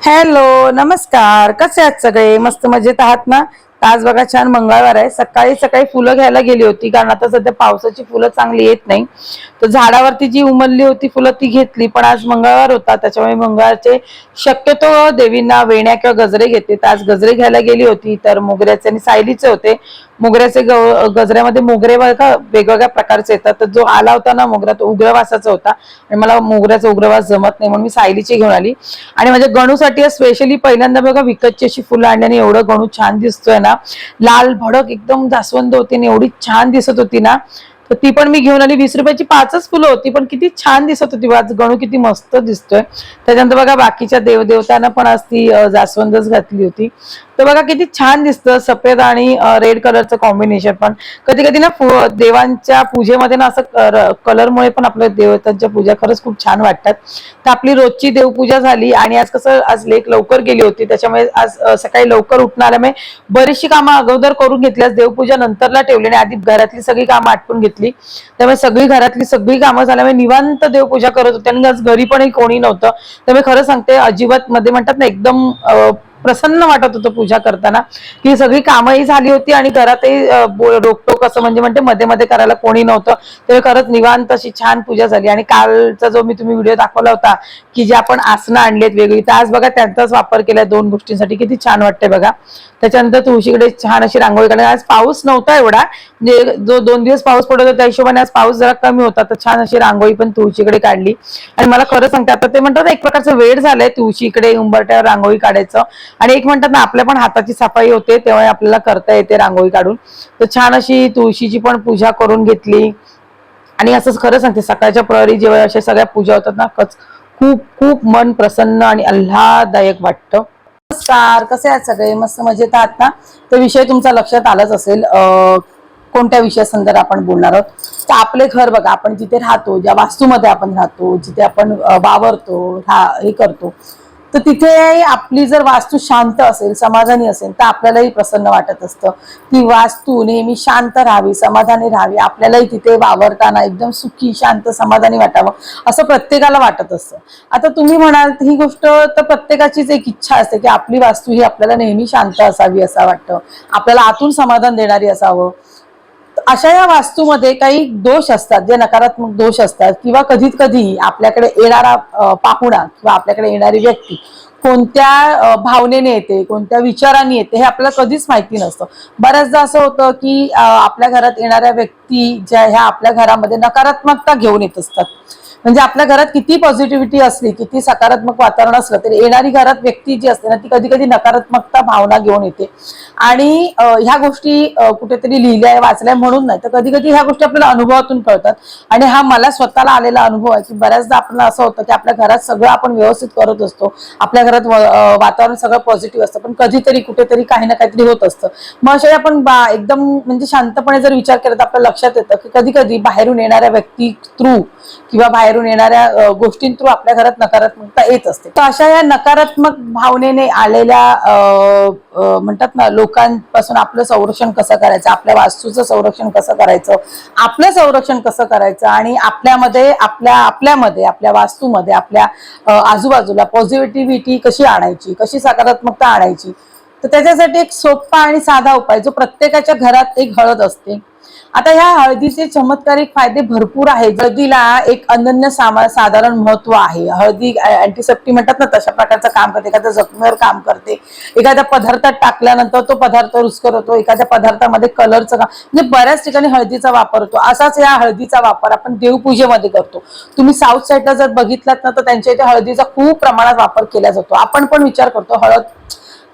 Hello नमस्कार. कसे आहात सगळे? मस्त मजेत आहात ना? आज बघा छान मंगळवार आहे. सकाळी सकाळी फुलं घ्यायला गेली होती कारण आता सध्या पावसाची फुलं चांगली येत नाही. तर झाडावरती जी उमलली होती फुलं ती घेतली पण आज मंगळवार होता त्याच्यामुळे मंगळवारचे शक्यतो देवींना वेण्या किंवा गजरे घेते तर आज गजरे घ्यायला गेली होती तर मोगऱ्याचे आणि सायलीचे होते. मोगऱ्याचे ग- गजऱ्यामध्ये मोगरे बघा वेगवेगळ्या प्रकारचे येतात. तर जो आला होता ना मोगरा तो उग्रवासाचा होता. आणि मला मोगऱ्याचा उग्रवास जमत नाही म्हणून मी सायलीची घेऊन आली. आणि माझ्या गणूसाठी स्पेशली पहिल्यांदा बघा विकतची अशी फुलं आणल्याने एवढं गणू छान दिसतोय ना लाल भडक एकदम जास्वंद होती आणि एवढी छान दिसत होती ना. तर ती पण मी घेऊन आली. वीस रुपयाची पाचच फुलं होती पण किती छान दिसत होती. आज गणू किती मस्त दिसतोय. त्याच्यानंतर बघा बाकीच्या देवदेवतांना पण आज ती जास्वंदच घातली होती. तर बघा किती छान दिसतं सफेद आणि रेड कलरचं कॉम्बिनेशन पण कधी कधी ना देवांच्या पूजेमध्ये ना असं कलरमुळे पण आपल्या देवतांच्या पूजा खरंच खूप छान वाटतात. तर आपली रोजची देवपूजा झाली आणि आज कसं आज लेक लवकर गेली होती. त्याच्यामुळे आज सकाळी लवकर उठणाऱ्यामुळे आल्यामुळे बरीचशी कामं अगोदर करून घेतली. देवपूजा नंतरला ठेवली आणि आधी घरातली सगळी कामं आटपून घेतली. त्यामुळे सगळी घरातली सगळी कामं झाल्यामुळे निवांत देवपूजा करत होते. आणि आज घरी पण कोणी नव्हतं. त्यामुळे खरं सांगते अजिबात मध्ये म्हणतात ना एकदम प्रसन्न वाटत होतं पूजा करताना. ती सगळी कामही झाली होती आणि घरातही रोकटोक असं म्हणजे म्हणते मध्ये मध्ये करायला कोणी नव्हतं. तेव्हा खरंच निवांत अशी छान पूजा झाली. आणि कालचा जो मी तुम्ही व्हिडिओ दाखवला होता की जे आपण आसनं आणली आहेत वेगळी. तर आज बघा त्यांचाच वापर केलाय दोन गोष्टींसाठी. किती छान वाटते बघा. त्याच्यानंतर तुळशीकडे छान अशी रांगोळी काढली. आज पाऊस नव्हता एवढा. म्हणजे जो दोन दिवस पाऊस पडत होता त्या हिशोबाने आज पाऊस जरा कमी होता. तर छान अशी रांगोळी पण तुळशीकडे काढली. आणि मला खरं सांगते आता ते म्हणतात ना, एक प्रकारचं वेळ झालंय तुळशीकडे उंबरट्यावर रांगोळी काढायचं. आणि एक म्हणतात ना आपल्या पण हाताची सफाई होते तेव्हा आपल्याला करता येते रांगोळी काढून. तर छान अशी तुळशीची पण पूजा करून घेतली. आणि असंच खरं सांगते सकाळच्या प्रहरी जेव्हा अशा सगळ्या पूजा होतात ना खूप खूप मन प्रसन्न आणि आल्हाददायक वाटतं. नमस्कार कसे आहात सगळे? मस्त मजेत आहात ना? तर विषय तुमचा लक्षात आलाच असेल. अं, कोणत्या विषयासंदर्भात आपण बोलणार आहोत? तर आपले घर बघा आपण जिथे राहतो ज्या वास्तूमध्ये आपण राहतो जिथे आपण वावरतो हा हे करतो तर तिथे आपली जर वास्तू शांत असेल समाधानी असेल तर आपल्यालाही प्रसन्न वाटत असतं. ती वास्तू नेहमी शांत राहावी समाधानी राहावी. आपल्यालाही तिथे वावरताना एकदम सुखी शांत समाधानी वाटावं असं प्रत्येकाला वाटत असतं. आता तुम्ही म्हणाल ही गोष्ट तर प्रत्येकाचीच एक इच्छा असते की आपली वास्तू ही आपल्याला नेहमी शांत असावी असं वाटतं. आपल्याला आतून समाधान देणारी असावं. अशा या वास्तूमध्ये काही दोष असतात जे नकारात्मक दोष असतात किंवा कधीत कधी आपल्याकडे येणारा पाहुणा किंवा आपल्याकडे येणारी व्यक्ती कोणत्या भावनेने येते कोणत्या विचारांनी येते हे आपल्याला कधीच माहिती नसतं. बऱ्याचदा असं होतं की आपल्या घरात येणाऱ्या व्यक्ती ज्या ह्या आपल्या घरामध्ये नकारात्मकता घेऊन येत असतात. म्हणजे आपल्या घरात किती पॉझिटिव्हिटी असली किती सकारात्मक वातावरण असलं तरी येणारी घरात व्यक्ती जी असते ना ती कधी कधी नकारात्मकता भावना घेऊन येते. आणि ह्या गोष्टी कुठेतरी लिहिल्या वाचल्या म्हणून नाही तर कधी कधी ह्या गोष्टी आपल्याला अनुभवातून कळतात. आणि हा मला स्वतःला आलेला अनुभव आहे की बऱ्याचदा आपल्याला असं होतं की आपल्या घरात सगळं आपण व्यवस्थित करत असतो. आपल्या घरात वातावरण सगळं पॉझिटिव्ह असतं पण कधीतरी कुठेतरी काही ना काहीतरी होत असतं. मग अशा आपण बा- एकदम म्हणजे शांतपणे जर विचार केला तर आपल्या लक्षात येतं की कधी कधी बाहेरून येणाऱ्या व्यक्ती थ्रू किंवा बाहेर बाहेरून येणाऱ्या गोष्टीं थ्रू आपल्या घरात नकारात्मकता येत असते. तर अशा या नकारात्मक भावनेने आलेल्या अ, म्हणतात ना लोकांपासून आपलं संरक्षण कसं करायचं आपल्या वास्तूचं संरक्षण कसं करायचं आपलं संरक्षण कसं करायचं आणि आपल्यामध्ये आपल्या आपल्यामध्ये आपल्या वास्तूमध्ये आपल्या आजूबाजूला पॉझिटिव्हिटी कशी आणायची कशी सकारात्मकता आणायची तर त्याच्यासाठी एक सोपा आणि साधा उपाय जो प्रत्येकाच्या घरात एक हळद असते. आता ह्या हळदीचे चमत्कारिक फायदे भरपूर आहेत. हळदीला एक अनन्य सामा साधारण महत्त्व आहे. हळदी अँटीसेप्टी म्हणतात ना तशा प्रकारचं काम करते. एखाद्या जखमेवर काम करते. एखाद्या पदार्थात टाकल्यानंतर तो पदार्थ रुचकर होतो एखाद्या पदार्थामध्ये कलरचं काम म्हणजे बऱ्याच ठिकाणी हळदीचा वापर होतो. असाच या हळदीचा वापर आपण देवपूजेमध्ये करतो. तुम्ही साऊथ साईडला जर बघितलात ना तर त्यांच्या इथे हळदीचा खूप प्रमाणात वापर केला जातो. आपण पण विचार करतो हळद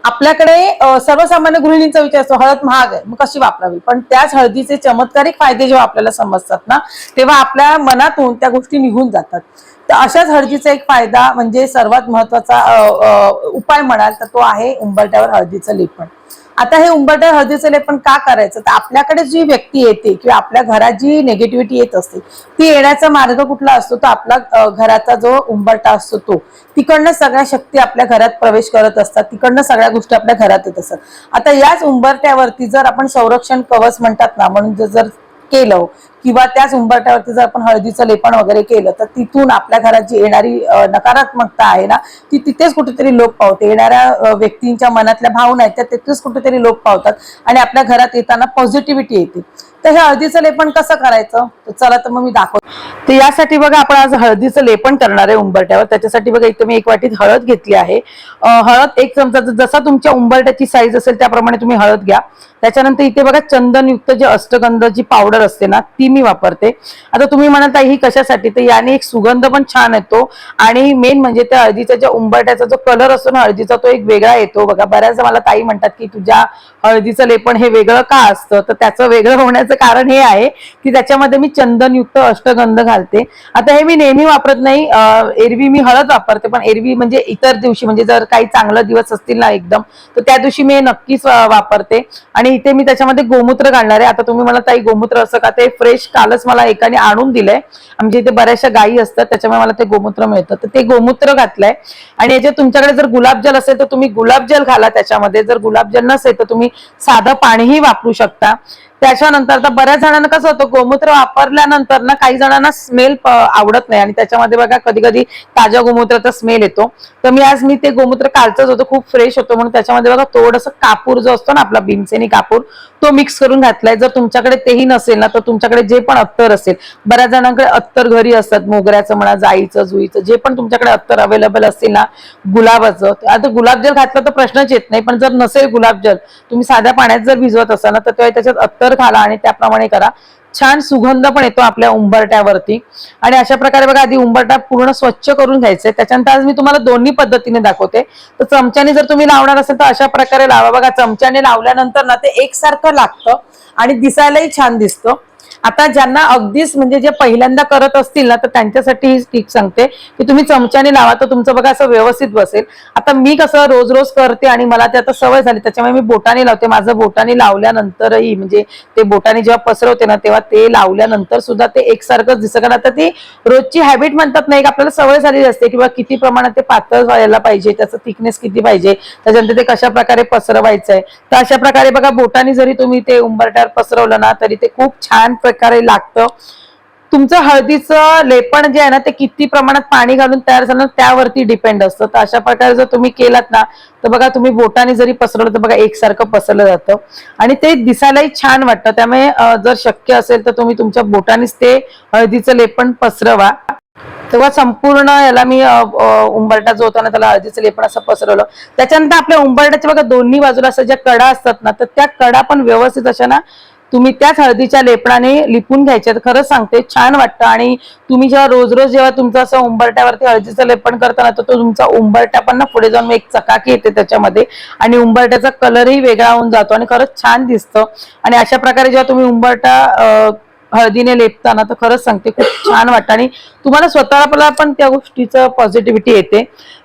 आपल्याकडे सर्वसामान्य गृहिणींचा विचार असतो हळद महाग आहे मग कशी वापरावी? पण त्याच हळदीचे चमत्कारिक फायदे जेव्हा आपल्याला समजतात ना तेव्हा आपल्या मनातून त्या गोष्टी निघून जातात. तर अशाच हळदीचा एक फायदा म्हणजे सर्वात महत्त्वाचा उपाय म्हणाल तर तो आहे उंबरट्यावर हळदीचं लेपण. आता हे उंबरट्यावर हळदीचं लेपन का करायचं? तर आपल्याकडे जी व्यक्ती येते किंवा आपल्या घरात जी निगेटिव्हिटी येत असते ती येण्याचा मार्ग कुठला असतो? तर आपला घराचा जो उंबरटा असतो तो. तिकडनं सगळ्या शक्ती आपल्या घरात प्रवेश करत असतात. तिकडनं सगळ्या गोष्टी आपल्या घरात येत असतात. आता याच उंबरट्यावरती जर आपण संरक्षण कवच म्हणतात ना म्हणून जर केलं किंवा त्याच उंबरट्यावरती जर आपण हळदीचं लेपन वगैरे केलं तर तिथून आपल्या घरात जी येणारी नकारात्मकता आहे ना ती तिथेच कुठेतरी लोप पावते. येणाऱ्या व्यक्तींच्या मनातल्या भावना आहेत त्या तिथेच कुठेतरी लोप पावतात आणि आपल्या घरात येताना पॉझिटिव्हिटी येते. तर हे हळदीचं लेपन कसं करायचं? तर चला तर मग मी दाखव तर यासाठी बघा आपण आज हळदीचं लेपन करणार आहे उंबरट्यावर त्याच्यासाठी बघा इथे मी एक वाटीत हळद घेतली आहे. हळद एक चमचा जसा तुमच्या उंबरट्याची साईज असेल त्याप्रमाणे तुम्ही हळद घ्या. त्याच्यानंतर इथे बघा चंदनयुक्त जे अष्टगंध जी पावडर असते ना ती मी वापरते. आता तुम्ही म्हणाल ही कशासाठी? तर याने एक सुगंध पण छान येतो. आणि मेन म्हणजे त्या हळदीचा ज्या उंबरट्याचा जो कलर असतो ना हळदीचा तो एक वेगळा येतो. बघा बऱ्याचदा मला ताई म्हणतात की तुझ्या हळदीचं लेपन हे वेगळं का असतं? तर त्याचं वेगळं होण्याचं कारण हे आहे की त्याच्यामध्ये मी चंदनयुक्त अष्टगंध घालते. आता हे मी नेहमी वापरत नाही. एरवी मी हळद वापरते पण एरवी म्हणजे इतर दिवशी म्हणजे जर काही चांगला दिवस असतील ना एकदम तर त्या दिवशी मी हे नक्कीच वापरते. आणि इथे मी त्याच्यामध्ये गोमूत्र घालणार आहे. आता तुम्ही मला ताई गोमूत्र असं का ते फ्रेश कालच मला एकाने आणून दिलंय. आमच्या इथे बऱ्याचशा गायी असतात त्याच्यामुळे मला ते गोमूत्र मिळतं. तर ते गोमूत्र घातलंय. आणि याच्यात तुमच्याकडे जर गुलाबजल असेल तर तुम्ही गुलाबजल घाला त्याच्यामध्ये. जर गुलाबजल नसेल तर तुम्ही साधं पाणीही वापरू शकता. त्याच्यानंतर आता बऱ्याच जणांना कसं होतं गोमूत्र वापरल्यानंतर ना काही जणांना स्मेल आवडत नाही. आणि त्याच्यामध्ये बघा कधी कधी ताज्या गोमूत्राचा स्मेल येतो. तर मी आज मी ते गोमूत्र कालचंच होतं खूप फ्रेश होतो. म्हणून त्याच्यामध्ये बघा थोडंसं कापूर जो असतो ना आपला भीमसेनी कापूर तो मिक्स करून घातलाय. जर तुमच्याकडे तेही नसेल ना तर तुमच्याकडे जे पण अत्तर असेल बऱ्याच जणांकडे अत्तर घरी असतात. मोगऱ्याचं म्हणा जाईचं जुईचं जे पण तुमच्याकडे अत्तर अवेलेबल असेल ना गुलाबाचं आता गुलाबजल घातलं तर प्रश्नच येत नाही. पण जर नसेल गुलाबजल तुम्ही साध्या पाण्यात जर भिजवत असाल ना तर तेव्हा त्याच्यात अत्तर घाला आणि त्याप्रमाणे करा. छान सुगंध पण येतो आपल्या उंबरट्यावरती आणि अशा प्रकारे बघा आधी उंबरटा पूर्ण स्वच्छ करून घ्यायचंय त्याच्यानंतर आज मी तुम्हाला दोन्ही पद्धतीने दाखवते. तर चमच्याने जर तुम्ही लावणार असेल तर अशा प्रकारे लावा. बघा चमच्याने लावल्यानंतर ना ते एकसारखं लागतं आणि दिसायलाही छान दिसतं. आता ज्यांना अगदीच म्हणजे जे पहिल्यांदा करत असतील ना तर त्यांच्यासाठी ही टीप सांगते की तुम्ही चमच्याने लावा तर तुमचं बघा असं व्यवस्थित बसेल. आता मी कसं रोज रोज करते आणि मला ते आता सवय झाली त्याच्यामुळे मी बोटाने लावते. माझं बोटाने लावल्यानंतरही म्हणजे ते बोटाने जेव्हा पसरवते ना तेव्हा ते लावल्यानंतर सुद्धा ते एकसारखंच दिसत. कारण आता ती रोजची हॅबिट म्हणतात ना एक आपल्याला सवय झालेली असते किंवा किती प्रमाणात ते पातळ व्हायला पाहिजे त्याचं थिकनेस किती पाहिजे त्याच्यानंतर ते कशा प्रकारे पसरवायचं आहे तर अशा प्रकारे बघा बोटाने जरी तुम्ही ते उंबरट्यावर पसरवलं ना तरी ते खूप छान प्रकारे लागतं. तुमचं हळदीचं लेपण जे आहे ना ते किती प्रमाणात पाणी घालून तयार झालं त्यावरती डिपेंड असतं. तर अशा प्रकारे जर तुम्ही केलात ना तर बघा तुम्ही बोटाने जरी पसरवलं तर बघा एकसारखं पसरलं जातं. आणि ते दिसायलाही छान वाटतं. त्यामुळे जर शक्य असेल तर तुम्ही तुमच्या बोटानेच ते हळदीचं लेपण पसरवा. तेव्हा संपूर्ण याला मी उंबरटा जो होता ना त्याला हळदीचं लेपण असं पसरवलं. त्याच्यानंतर आपल्या उंबरट्याच्या बघा दोन्ही बाजूला असं ज्या कडा असतात ना तर त्या कडा पण व्यवस्थित अशा ना तुम्ही त्याच हळदीच्या लेपणाने लिपून घ्यायच्या तर खरंच सांगते छान वाटतं. आणि तुम्ही जेव्हा रोज रोज जेव्हा तुमचं असं उंबरट्यावरती हळदीचं लेपण करताना तर तो तुमचा उंबरटा पण ना पुढे जाऊन एक चकाकी येते त्याच्यामध्ये. आणि उंबरट्याचा कलरही वेगळा होऊन जातो आणि खरंच छान दिसतं. आणि अशा प्रकारे जेव्हा तुम्ही उंबरटा हळदीने लेपताना तर खरंच सांगते खूप छान वाटतं. आणि तुम्हाला स्वतःला पण त्या गोष्टीचं पॉझिटिव्हिटी येते.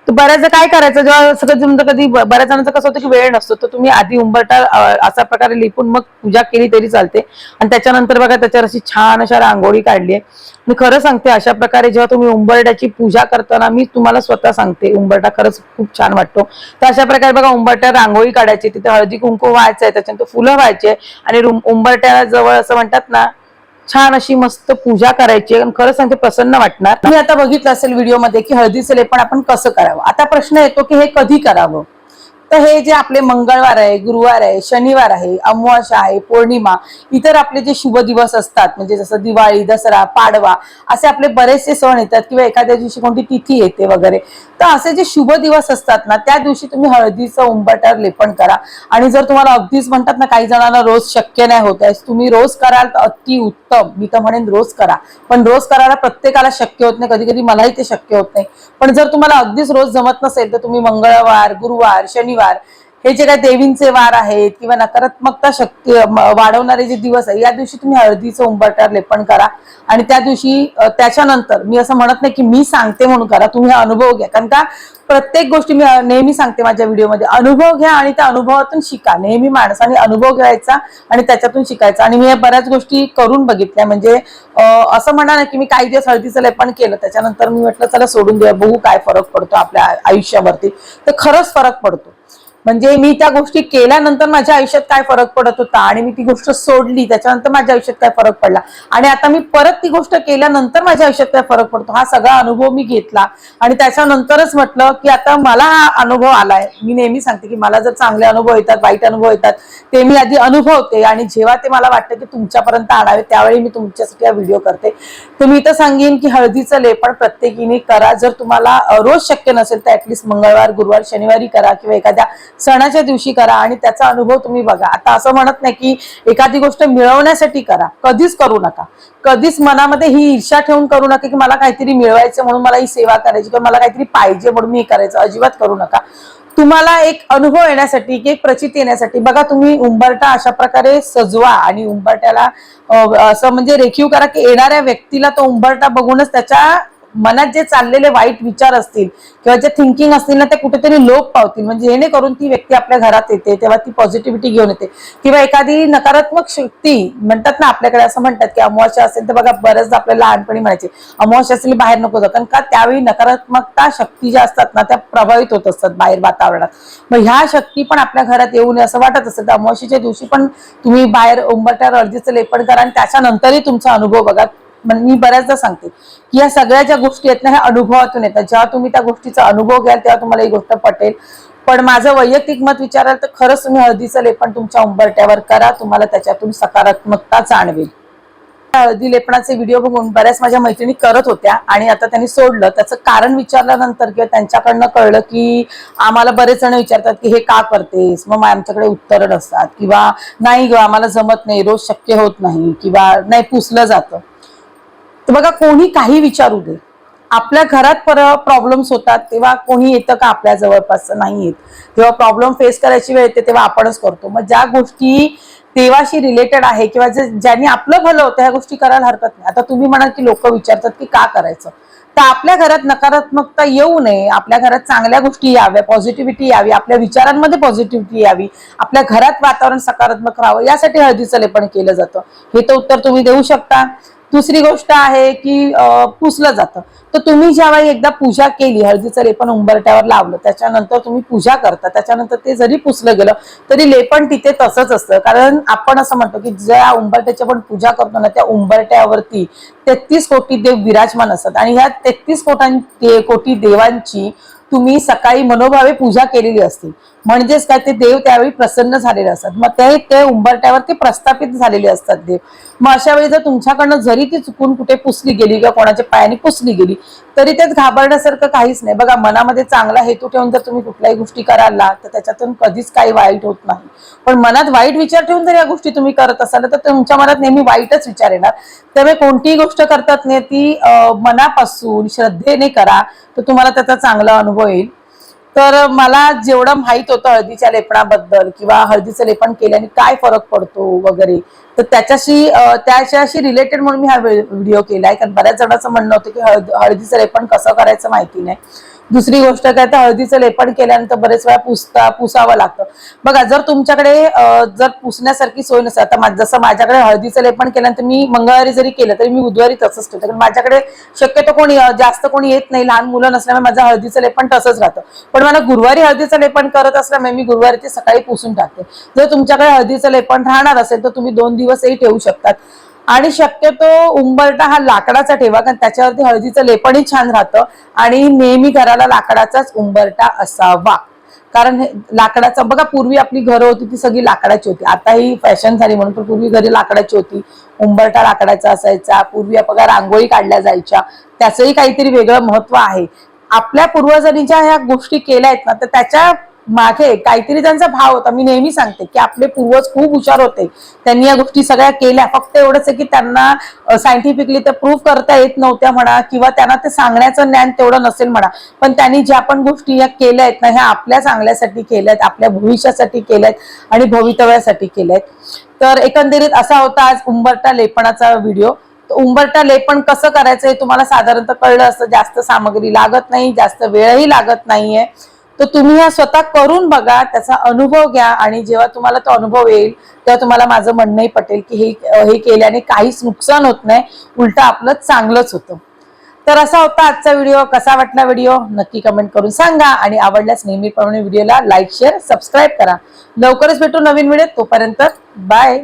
तर बऱ्याचदा काय करायचं जेव्हा सगळं तुमचं कधी बऱ्याच जणांचं कसं होतं की वेळ नसतो तर तुम्ही आधी उंबरटा अशा प्रकारे लिपून मग पूजा केली तरी चालते. आणि त्याच्यानंतर बघा त्याच्यावर अशी छान अशा रांगोळी काढली आहे. मी खरं सांगते अशा प्रकारे जेव्हा तुम्ही उंबरट्याची पूजा करताना मी तुम्हाला स्वतः सांगते उंबरटा खरंच खूप छान वाटतो. तर अशा प्रकारे बघा उंबरट्या रांगोळी काढायची तिथे हळदी कुंकू आहे त्याच्यानंतर फुलं व्हायचे आणि उंबरट्याला उंबरट्या जवळ असं म्हणतात ना छान अशी मस्त पूजा करायची आणि खरं सांगते प्रसन्न वाटणार. तुम्ही आता बघितलं असेल व्हिडिओमध्ये की हळदीचं लेपण आपण कसं करावं? आता प्रश्न येतो की हे कधी करावं? तर हे जे आपले मंगळवार आहे गुरुवार आहे शनिवार आहे अमावस्या आहे पौर्णिमा इतर आपले जे शुभ दिवस असतात म्हणजे जसं दिवाळी दसरा पाडवा असे आपले बरेचसे सण येतात किंवा एखाद्या दिवशी कोणती तिथी येते वगैरे. तर असे जे शुभ दिवस असतात ना त्या दिवशी तुम्ही हळदीचं उंबरट्यावर लेपन करा. आणि जर तुम्हाला अगदीच म्हणतात ना काही जणांना रोज शक्य नाही होत आहे तुम्ही रोज कराल तर अति उत्तम. मी तर म्हणेन रोज करा. पण रोज करायला प्रत्येकाला शक्य होत नाही कधी कधी मलाही ते शक्य होत नाही. पण जर तुम्हाला अगदीच रोज जमत नसेल तर तुम्ही मंगळवार गुरुवार शनिवार हे जे काही देवींचे वार आहेत किंवा नकारात्मकता शक्ती वाढवणारे जे दिवस आहे या दिवशी तुम्ही हळदीचं उंबरट्यावर लेपन करा. आणि त्या दिवशी त्याच्यानंतर मी असं म्हणत नाही की मी सांगते म्हणून करा तुम्ही हा अनुभव घ्या. कारण का प्रत्येक गोष्टी मी नेहमी सांगते माझ्या व्हिडिओमध्ये. अनुभव घ्या आणि त्या अनुभवातून शिका. नेहमी माणसाने अनुभव घ्यायचा आणि त्याच्यातून शिकायचा. आणि मी या बऱ्याच गोष्टी करून बघितल्या. म्हणजे असं म्हणा ना की मी काही दिवस हळदीचं लेपन केलं त्याच्यानंतर मी म्हटलं चला सोडून द्या बघू काय फरक पडतो आपल्या आयुष्यावरती. तर खरंच फरक पडतो. म्हणजे मी त्या गोष्टी केल्यानंतर माझ्या आयुष्यात काय फरक पडत होता आणि मी ती गोष्ट सोडली त्याच्यानंतर माझ्या आयुष्यात काय फरक पडला? आणि आता मी परत ती गोष्ट केल्यानंतर माझ्या आयुष्यात काय फरक पडतो? हा सगळा अनुभव मी घेतला. आणि त्याच्यानंतरच म्हटलं की आता मला हा अनुभव आलाय. मी नेहमी सांगते की मला जर चांगले अनुभव येतात वाईट अनुभव येतात ते मी आधी अनुभवते आणि जेव्हा ते मला वाटतं की तुमच्यापर्यंत आणावे त्यावेळी मी तुमच्यासाठी हा व्हिडिओ करते. तर मी तर सांगेन की हळदीचं लेपण प्रत्येकीने करा. जर तुम्हाला रोज शक्य नसेल तर ऍटलिस्ट मंगळवार गुरुवार शनिवारी करा किंवा एखाद्या सणाच्या दिवशी करा आणि त्याचा अनुभव तुम्ही बघा. आता असं म्हणत नाही की एखादी गोष्ट मिळवण्यासाठी करा. कधीच करू नका. कधीच मनामध्ये ही ईर्षा ठेवून करू नका की मला काहीतरी मिळवायचं म्हणून मला ही सेवा करायची किंवा मला काहीतरी पाहिजे म्हणून मी हे करायचं. अजिबात करू नका. तुम्हाला एक अनुभव येण्यासाठी की एक प्रचिती येण्यासाठी बघा तुम्ही उंबरटा अशा प्रकारे सजवा आणि उंबरट्याला असं म्हणजे रेखीव करा की येणाऱ्या व्यक्तीला तो उंबरटा बघूनच त्याच्या मनात जे चाललेले वाईट विचार असतील किंवा जे थिंकिंग असतील ना ते कुठेतरी लोप पावतील. म्हणजे जेणेकरून ती व्यक्ती आपल्या घरात येते तेव्हा ती पॉझिटिव्हिटी घेऊन येते. किंवा एखादी नकारात्मक शक्ती म्हणतात ना आपल्याकडे असं म्हणतात की अमावस्या असेल तर बघा बऱ्याचदा आपल्याला लहानपणी म्हणायचे अमावस्या असेल बाहेर नको जात कारण का? त्यावेळी नकारात्मकता शक्ती ज्या असतात ना त्या प्रभावित होत असतात बाहेर वातावरणात. मग ह्या शक्ती पण आपल्या घरात येऊ नये असं वाटत असतं तर अमावस्येच्या दिवशी पण तुम्ही बाहेर उंबरट्यावर अर्धीचं लेपण करा आणि त्याच्यानंतरही तुमचा अनुभव बघा. मी बऱ्याचदा सांगते की या सगळ्या ज्या गोष्टी आहेत ना ह्या अनुभवातून येतात. जेव्हा तुम्ही त्या गोष्टीचा अनुभव घ्याल तेव्हा तुम्हाला ही गोष्ट पटेल. पण माझं वैयक्तिक मत विचाराल तर खरंच तुम्ही हळदीचं लेपन तुमच्या उंबरट्यावर करा. तुम्हाला त्याच्यातून सकारात्मकता जाणवेल. हळदी लेपणाचे व्हिडिओ बघून बऱ्याच माझ्या मैत्रिणी करत होत्या आणि आता त्यांनी सोडलं. त्याचं कारण विचारल्यानंतर किंवा त्यांच्याकडनं कळलं की आम्हाला बरेच जण विचारतात की हे का करतेस? मग आमच्याकडे उत्तरं नसतात. किंवा नाही ग आम्हाला जमत नाही. रोज शक्य होत नाही. किंवा नाही पुसलं जातं. तर बघा कोणी काही विचारू दे. आपल्या घरात पर प्रॉब्लेम्स होतात तेव्हा कोणी येतं का आपल्या जवळपास? नाही येत. जेव्हा प्रॉब्लेम फेस करायची वेळ येते तेव्हा आपणच करतो. मग ज्या गोष्टी देवाशी रिलेटेड आहे किंवा जे ज्यांनी आपलं भलं होतं ह्या गोष्टी करायला हरकत नाही. आता तुम्ही म्हणाल की लोक विचारतात की का करायचं? तर आपल्या घरात नकारात्मकता येऊ नये. आपल्या घरात चांगल्या गोष्टी याव्या पॉझिटिव्हिटी यावी आपल्या विचारांमध्ये पॉझिटिव्हिटी यावी. आपल्या घरात वातावरण सकारात्मक राहावं यासाठी हळदीचं लेपन केलं जातं. हे तर उत्तर तुम्ही देऊ शकता. दुसरी गोष्ट आहे की पुसलं जातं. तर तुम्ही ज्यावेळी एकदा पूजा केली हळदीचं लेपन उंबरट्यावर लावलं त्याच्यानंतर तुम्ही पूजा करता त्याच्यानंतर ते जरी पुसलं गेलं तरी लेपन तिथे तसंच असतं. कारण आपण असं म्हणतो की ज्या उंबरट्याची आपण पूजा करतो ना त्या उंबरट्यावरती तेहतीस कोटी देव विराजमान असतात. आणि ह्या तेहतीस कोटां कोटी देवांची तुम्ही सकाळी मनोभावे पूजा केलेली असते म्हणजेच काय ते देव त्यावेळी प्रसन्न झालेले असतात. मग ते ते उंबरट्यावर ते प्रस्थापित झालेले असतात देव. मग अशा वेळी जर तुमच्याकडनं जरी ती चुकून कुठे पुसली गेली किंवा कोणाच्या पायाने पुसली गेली तरी त्यात घाबरण्यासारखं काहीच नाही. बघा मनामध्ये चांगला हेतू ठेवून जर तुम्ही कुठल्याही गोष्टी करायला तर त्याच्यातून कधीच काही वाईट होत नाही. पण मनात वाईट विचार ठेवून जर या गोष्टी तुम्ही करत असाल तर तुमच्या मनात नेहमी वाईटच विचार येणार. त्यामुळे कोणतीही गोष्ट करतात नाही ती मनापासून श्रद्धेने करा तर तुम्हाला त्याचा चांगला अनुभव येईल. तर मला जेवढं माहीत होतं हळदीच्या लेपनाबद्दल किंवा हळदीचं लेपन केल्याने काय फरक पडतो वगैरे तर त्याच्याशी त्याच्याशी रिलेटेड म्हणून मी हा व्हिडिओ केला आहे कारण बऱ्याच जणांचं म्हणणं होतं की हळद हळदीचं लेपन कसं करायचं माहिती नाही. दुसरी गोष्ट काय तर हळदीचं लेपन केल्यानंतर बरेच वेळा पुसता पुसावं लागतं. बघा जर तुमच्याकडे जर पुसण्यासारखी सोय नसेल आता जसं माझ्याकडे हळदीचं लेपन केल्यानंतर मी मंगळवारी जरी केलं तरी मी बुधवारी तसंच ठेवते. कारण माझ्याकडे शक्यतो कोणी जास्त कोणी येत नाही लहान मुलं नसल्यामुळे माझं हळदीचं लेपन तसंच राहतं. पण मला गुरुवारी हळदीचं लेपन करत असल्यामुळे मी गुरुवारी ते सकाळी पुसून टाकते. जर तुमच्याकडे हळदीचं लेपन राहणार असेल तर तुम्ही दोन दिवसही ठेवू शकतात. आणि शक्यतो उंबरटा हा लाकडाचा ठेवा कारण त्याच्यावरती हळदीचं लेपनही छान राहतं. आणि नेहमी घराला लाकडाचाच उंबरटा असावा. कारण हे लाकडाचा बघा पूर्वी आपली घरं होती ती सगळी लाकडाची होती. आता ही फॅशन झाली म्हणून पण पूर्वी घरी लाकडाची होती. उंबरटा लाकडाचा असायचा. पूर्वी बघा रांगोळी काढल्या जायच्या. त्याचंही काहीतरी वेगळं महत्त्व आहे. आपल्या पूर्वजांनी ज्या ह्या गोष्टी केल्या आहेत ना तर त्याच्या मागे काहीतरी त्यांचा भाव होता. मी नेहमी सांगते की आपले पूर्वज खूप हुशार होते. त्यांनी या गोष्टी सगळ्या केल्या. फक्त एवढंच आहे की त्यांना सायंटिफिकली ते प्रूव्ह करता येत नव्हत्या म्हणा किंवा त्यांना ते सांगण्याचं ज्ञान तेवढं नसेल म्हणा. पण त्यांनी ज्या पण गोष्टी या केल्या आहेत ना ह्या आपल्या चांगल्यासाठी केल्या आहेत आपल्या भविष्यासाठी केल्या आहेत आणि भवितव्यासाठी केल्या आहेत. तर एकंदरीत असा होता आज उंबरटा लेपनाचा व्हिडिओ तर उंबरटा लेपन कसं करायचं हे तुम्हाला साधारणतः कळलं असतं. जास्त सामग्री लागत नाही जास्त वेळही लागत नाहीये. तर तुम्ही हा स्वतः करून बघा त्याचा अनुभव घ्या आणि जेव्हा तुम्हाला तो अनुभव येईल तेव्हा तुम्हाला माझं म्हणणंही पटेल की हे हे केल्याने काहीच नुकसान होत नाही उलट आपलं चांगलंच होतं. तर असा होता आजचा व्हिडिओ. कसा वाटला व्हिडिओ? नक्की कमेंट करून सांगा आणि आवडल्यास नेहमीप्रमाणे व्हिडिओला लाईक शेअर सबस्क्राईब करा. लवकरच भेटू नवीन व्हिडिओ तोपर्यंत बाय.